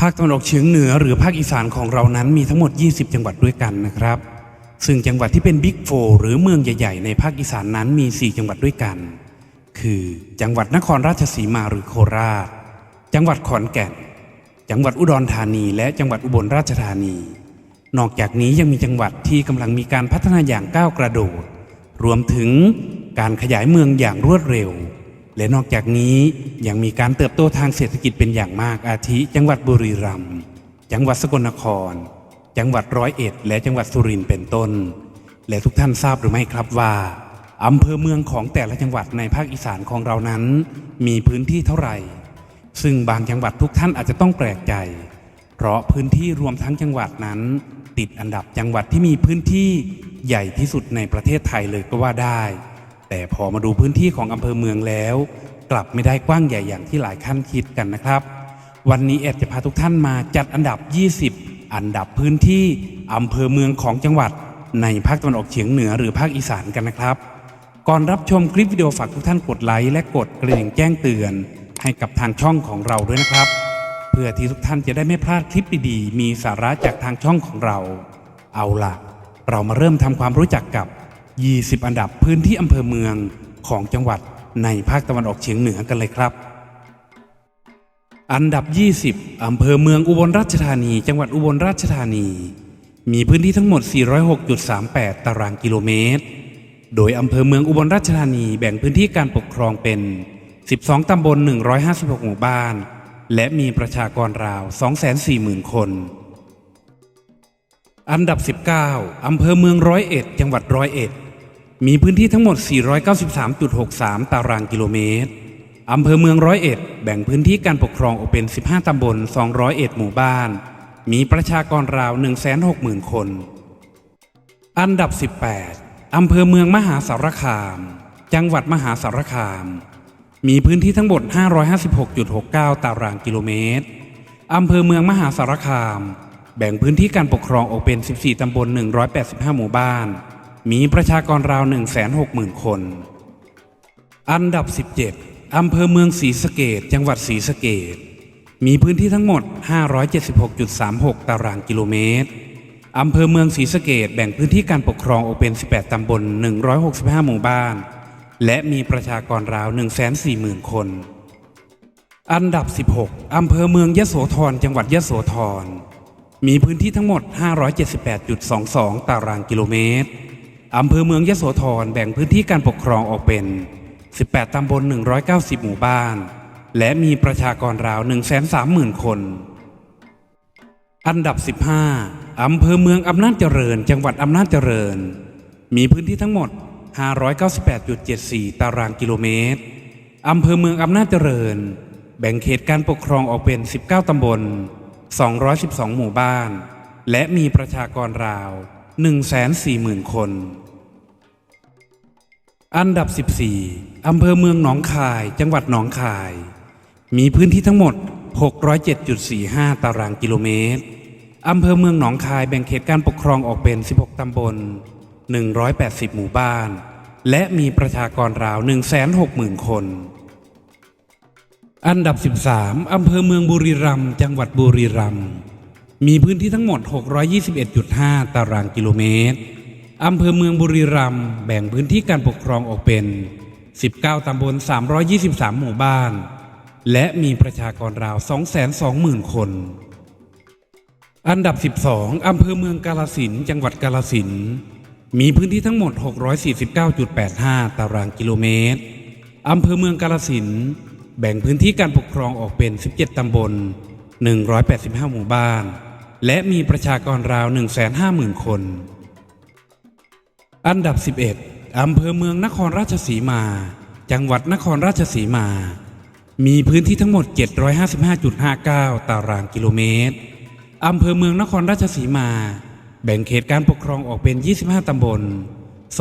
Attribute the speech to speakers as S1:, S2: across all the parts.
S1: ภาคตะวันออกเฉียงเหนือหรือภาคอีสานของเรานั้นมีทั้งหมด 20 จังหวัดด้วยกันนะครับ ซึ่งจังหวัดที่เป็นบิ๊กโฟหรือเมืองใหญ่ ๆ ในภาคอีสานนั้นมี 4 จังหวัดด้วยกัน คือจังหวัดนครราชสีมาหรือโคราช จังหวัดขอนแก่น จังหวัดอุดรธานี และจังหวัดอุบลราชธานี นอกจากนี้ยังมีจังหวัดที่กำลังมีการพัฒนาอย่างก้าวกระโดด รวมถึงการขยายเมืองอย่างรวดเร็ว และนอกจากนี้ยังมีการเติบโตทางเศรษฐกิจเป็นอย่างมากอาทิ จังหวัดบุรีรัมย์จังหวัดสกลนคร จังหวัดร้อยเอ็ด และจังหวัดสุรินทร์เป็นต้น และทุกท่านทราบหรือไม่ครับว่าอำเภอเมืองของแต่ละจังหวัดในภาคอีสานของเรานั้น มีพื้นที่เท่าไหร่ ซึ่งบางจังหวัดทุกท่านอาจจะต้องแปลกใจ เพราะพื้นที่รวมทั้งจังหวัดนั้น ติดอันดับจังหวัดที่มีพื้นที่ใหญ่ที่สุดในประเทศไทยเลยก็ว่าได้ แต่พอมาดูพื้นที่ของอำเภอเมืองแล้ว กลับไม่ได้กว้างใหญ่อย่างที่หลายท่านคิดกันนะครับ วันนี้แอดจะพาทุกท่านมาจัดอันดับ 20 อันดับพื้นที่อำเภอเมืองของจังหวัด ในภาคตะวันออกเฉียงเหนือหรือภาคอีสานกันนะครับ ก่อนรับชมคลิปวิดีโอฝากทุกท่านกดไลค์และกดกระดิ่งแจ้งเตือน ให้กับทางช่องของเราด้วยนะครับ เพื่อที่ทุกท่านจะได้ไม่พลาดคลิปดีๆ มีสาระจากทางช่องของเรา เอาล่ะ เรามาเริ่มทำความรู้จักกับ 20 อันดับพื้นที่อำเภอเมืองของจังหวัดในภาคตะวันออกเฉียงเหนือกันเลยครับ อันดับ 20 อำเภอเมืองอุบลราชธานี จังหวัดอุบลราชธานี มีพื้นที่ทั้งหมด 406.38 ตารางกิโลเมตร โดยอำเภอเมืองอุบลราชธานีแบ่งพื้นที่การปกครองเป็น 12 ตำบล 156 หมู่บ้าน และมีประชากรราว 240,000 คน อันดับ 19 อำเภอเมืองร้อยเอ็ด จังหวัดร้อยเอ็ด มีพื้นที่ทั้งหมด 493.63 ตารางกิโลเมตร อำเภอเมืองร้อยเอ็ดแบ่งพื้นที่การปกครองออกเป็น 15 ตำบล 201 หมู่บ้าน มีประชากรราว 160,000 คน อันดับ 18 อำเภอเมืองมหาสารคาม จังหวัดมหาสารคาม มีพื้นที่ทั้งหมด 556.69 ตารางกิโลเมตร อำเภอเมืองมหาสารคาม แบ่งพื้นที่การปกครองออกเป็น 14 ตำบล 185 หมู่บ้าน มีประชากรราว 160,000 คน อันดับ 17 อำเภอเมืองศรีสะเกดจังหวัดศรีสะเกดมีพื้นที่ทั้งหมด 576.36 ตารางกิโลเมตร อำเภอเมืองศรีสะเกดแบ่งพื้นที่การปกครองออกเป็น 18 ตำบล 165 หมู่บ้าน และมีประชากรราว 140,000 คน อันดับ 16 อำเภอเมืองยะโสธร จังหวัดยะโสธร มีพื้นที่ทั้งหมด 578.22 ตารางกิโลเมตร อำเภอเมืองยโสธรแบ่งพื้นที่การปกครองออกเป็น 18 ตำบล 190 หมู่บ้าน และมีประชากรราว 130,000 คน อันดับ 15 อำเภอเมืองอำนาจเจริญ จังหวัดอำนาจเจริญ มีพื้นที่ทั้งหมด 598.74 ตารางกิโลเมตร อำเภอเมืองอำนาจเจริญ แบ่งเขตการปกครองออกเป็น 19 ตำบล 212 หมู่บ้าน และมีประชากรราว 140,000 คน อันดับ 14 อำเภอเมืองหนองคาย จังหวัดหนองคาย มีพื้นที่ทั้งหมด 607.45 ตารางกิโลเมตร อำเภอเมืองหนองคายแบ่งเขตการปกครองออกเป็น 16 ตำบล 180 หมู่บ้าน และมีประชากรราว 160,000 คน อันดับ 13 อำเภอเมืองบุรีรัมย์ จังหวัดบุรีรัมย์ มีพื้นที่ทั้งหมด 621.5 ตารางกิโลเมตร อำเภอเมืองบุรีรัมย์แบ่งพื้นที่การปกครองออกเป็น 19 ตำบล 323 หมู่บ้าน และมีประชากรราว 220,000 คน อันดับ 12 อำเภอเมืองกาลสิน จังหวัดกาลสิน มีพื้นที่ทั้งหมด 649.85 ตารางกิโลเมตร อำเภอเมืองกาลสิน แบ่งพื้นที่การปกครองออกเป็น 17 ตำบล185 หมู่บ้าน และมีประชากรราว 150,000 คน อันดับ 11 อำเภอเมืองนครราชสีมา จังหวัดนครราชสีมา มีพื้นที่ทั้งหมด 755.59 ตารางกิโลเมตร อำเภอเมืองนครราชสีมา แบ่งเขตการปกครองออกเป็น 25 ตำบล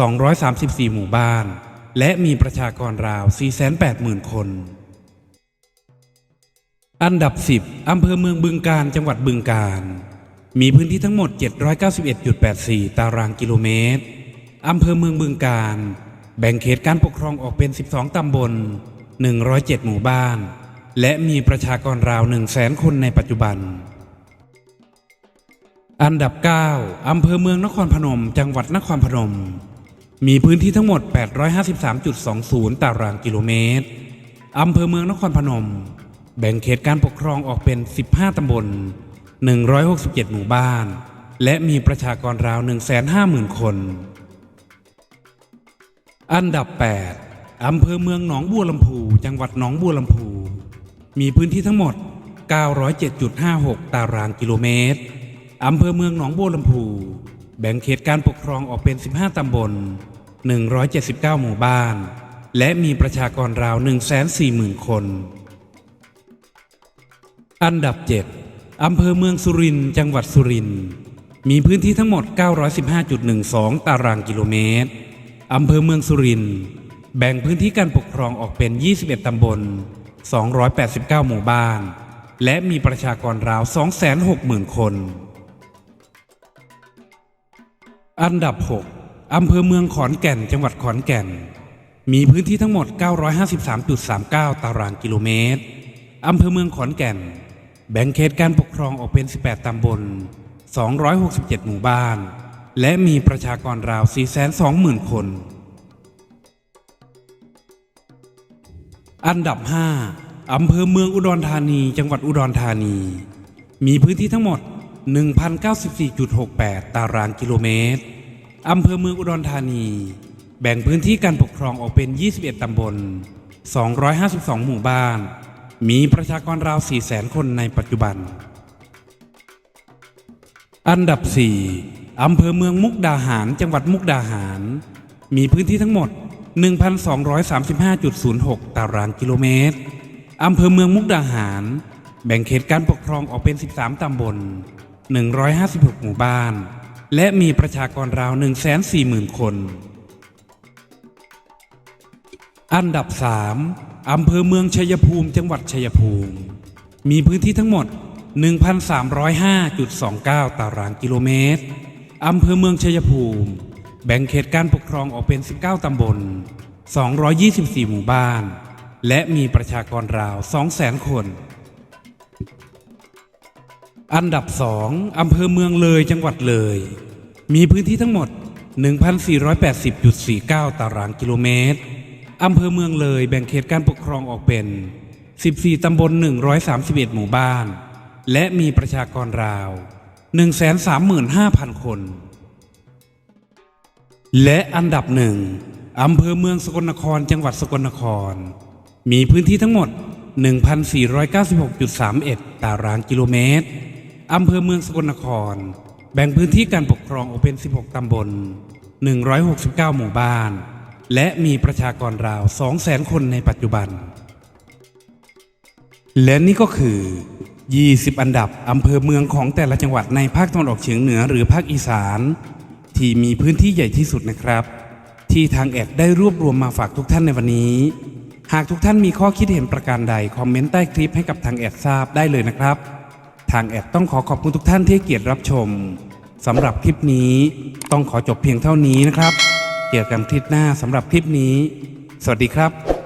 S1: 234 หมู่บ้าน และมีประชากรราว 480,000 คน อันดับ 10 อำเภอเมืองบึงการ จังหวัดบึงการ มีพื้นที่ทั้งหมด 791.84 ตารางกิโลเมตร อำเภอเมืองบึงการ แบ่งเขตการปกครองออกเป็น 12 ตำบล 107 หมู่บ้าน และมีประชากรราว 1 0 0 0 0 0 คนในปัจจุบัน อันดับ 9 อำเภอเมืองนครพนม จังหวัดนครพนม มีพื้นที่ทั้งหมด 853.20 ตารางกิโลเมตร อำเภอเมืองนครพนม แบ่งเขตการปกครองออกเป็น 15 ตำบล 167 หมู่บ้าน และมีประชากรราว 150,000 คน อันดับ 8 อำเภอเมืองหนองบัวลำพู จังหวัดหนองบัวลำพู มีพื้นที่ทั้งหมด 907.56 ตารางกิโลเมตร อำเภอเมืองหนองบัวลำพู แบ่งเขตการปกครองออกเป็น 15 ตำบล 179 หมู่บ้าน และมีประชากรราว 140,000 คน อันดับ 7อำเภอเมืองสุรินทร์จังหวัดสุรินทร์มีพื้นที่ทั้งหมด 915.12 ตารางกิโลเมตร อำเภอเมืองสุรินทร์แบ่งพื้นที่การปกครองออกเป็น 21 ตำบล 289 หมู่บ้าน และมีประชากรราว 260,000 คน อันดับ 6อำเภอเมืองขอนแก่น จังหวัดขอนแก่น มีพื้นที่ทั้งหมด 953.39 ตารางกิโลเมตร อำเภอเมืองขอนแก่น แบ่งเขตการปกครองออกเป็น 18 ตำบล 267 หมู่บ้าน และมีประชากรราว 420,000 คน อันดับ 5 อำเภอเมืองอุดรธานี จังหวัดอุดรธานี มีพื้นที่ทั้งหมด 1,094.68 ตารางกิโลเมตร อำเภอเมืองอุดรธานี แบ่งพื้นที่การปกครองออกเป็น 21 ตำบล 252 หมู่บ้าน มีประชากรราว 4 0 0 0 0 คนในปัจจุบัน อันดับ 4 อำเภอเมืองมุกดาหาร จังหวัดมุกดาหาร มีพื้นที่ทั้งหมด 1,235.06 ตารางกิโลเมตร อำเภอเมืองมุกดาหาร แบ่งเขตการปกครองออกเป็น 13 ตำบล 156 หมู่บ้าน และมีประชากรราว 140,000 คน อันดับ 3 อำเภอเมืองชัยภูมิจังหวัดชัยภูมิ มีพื้นที่ทั้งหมด 1,305.29 ตารางกิโลเมตร อำเภอเมืองชัยภูมิ แบ่งเขตการปกครองออกเป็น 19 ตำบล 224 หมู่บ้าน และมีประชากรราว 200,000 คน อันดับ 2 อำเภอเมืองเลยจังหวัดเลย มีพื้นที่ทั้งหมด 1,480.49 ตารางกิโลเมตร อำเภอเมืองเลยแบ่งเขตการปกครองออกเป็น 14 ตำบล 131 หมู่บ้าน และมีประชากรราว 135,000 คน และอันดับหนึ่งอำเภอเมืองสกลนครจังหวัดสกลนคร มีพื้นที่ทั้งหมด 1,496.31 ตารางกิโลเมตร อำเภอเมืองสกลนคร แบ่งพื้นที่การปกครองออกเป็น 16 ตำบล 169 หมู่บ้าน และมีประชากรราว200,000คนในปัจจุบัน และนี่ก็คือ 20 อันดับอำเภอเมืองของแต่ละจังหวัดในภาคตะวันออกเฉียงเหนือหรือภาคอีสาน ที่มีพื้นที่ใหญ่ที่สุดนะครับ ที่ทางแอดได้รวบรวมมาฝากทุกท่านในวันนี้ หากทุกท่านมีข้อคิดเห็นประการใด คอมเมนต์ใต้คลิปให้กับทางแอดทราบได้เลยนะครับ ทางแอดต้องขอขอบคุณทุกท่านที่เกียรติรับชมสำหรับคลิปนี้ต้องขอจบเพียงเท่านี้นะครับ เจอกันคลิปหน้าสำหรับคลิปนี้ สวัสดีครับ